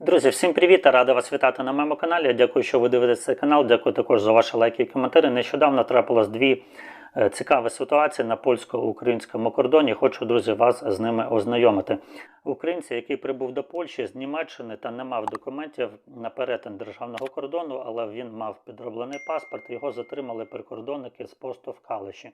Друзі, всім привіт! Рада вас вітати на моєму каналі. Дякую, що ви дивитеся канал. Дякую також за ваші лайки і коментарі. Нещодавно трапилось дві е, цікаві ситуації на польсько-українському кордоні. Хочу, друзі, вас з ними ознайомити. Українці, який прибув до Польщі з Німеччини та не мав документів на перетин державного кордону, але він мав підроблений паспорт. Його затримали прикордонники з посту в Калиші.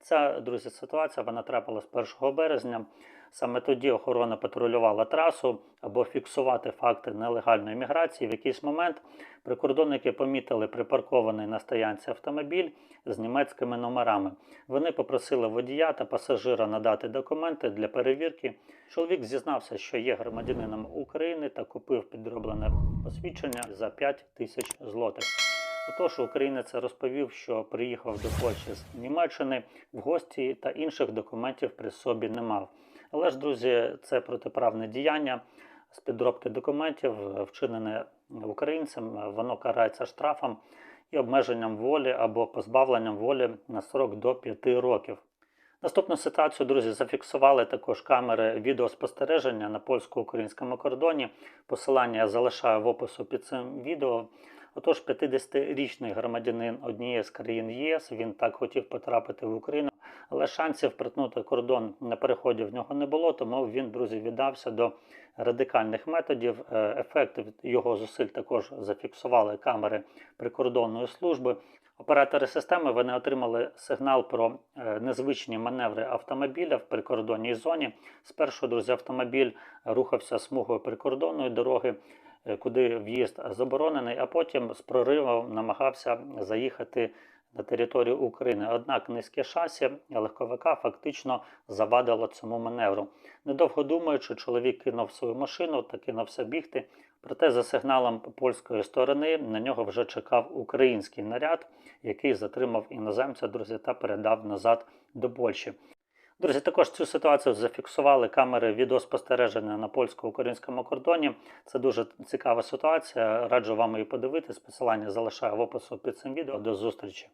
Ця друзі, ситуація вона трапилась 1 березня. Саме тоді охорона патрулювала трасу або фіксувати факти нелегальної міграції. В якийсь момент прикордонники помітили припаркований на стоянці автомобіль з німецькими номерами. Вони попросили водія та пасажира надати документи для перевірки. Чоловік зізнався, що є громадянином України та купив підроблене посвідчення за 5 тисяч злотих. Отож, українець розповів, що приїхав до Польщі з Німеччини в гості та інших документів при собі не мав. Але ж, друзі, це протиправне діяння з підробки документів, вчинене українцем, воно карається штрафом і обмеженням волі або позбавленням волі на срок до 5 років. Наступну ситуацію, друзі, зафіксували також камери відеоспостереження на польсько-українському кордоні. Посилання я залишаю в опису під цим відео. Отож, 50-річний громадянин однієї з країн ЄС він так хотів потрапити в Україну, але шансів притнути кордон на переході в нього не було, тому він, друзі, віддався до радикальних методів. Е, Ефект його зусиль також зафіксували камери прикордонної служби. Оператори системи вони отримали сигнал про е, незвичні маневри автомобіля в прикордонній зоні. Спершу, друзі, автомобіль рухався смугою прикордонної дороги, е, куди в'їзд заборонений, а потім з проривом намагався заїхати на територію України. Однак низьке шасі легковика фактично завадило цьому маневру. Недовго думаючи, чоловік кинув свою машину та кинувся бігти. Проте, за сигналом польської сторони, на нього вже чекав український наряд, який затримав іноземця, друзі, та передав назад до Польщі. Друзі, також цю ситуацію зафіксували камери відеоспостереження на польсько-українському кордоні. Це дуже цікава ситуація. Раджу вам її подивитись. Посилання залишаю в опису під цим відео. До зустрічі.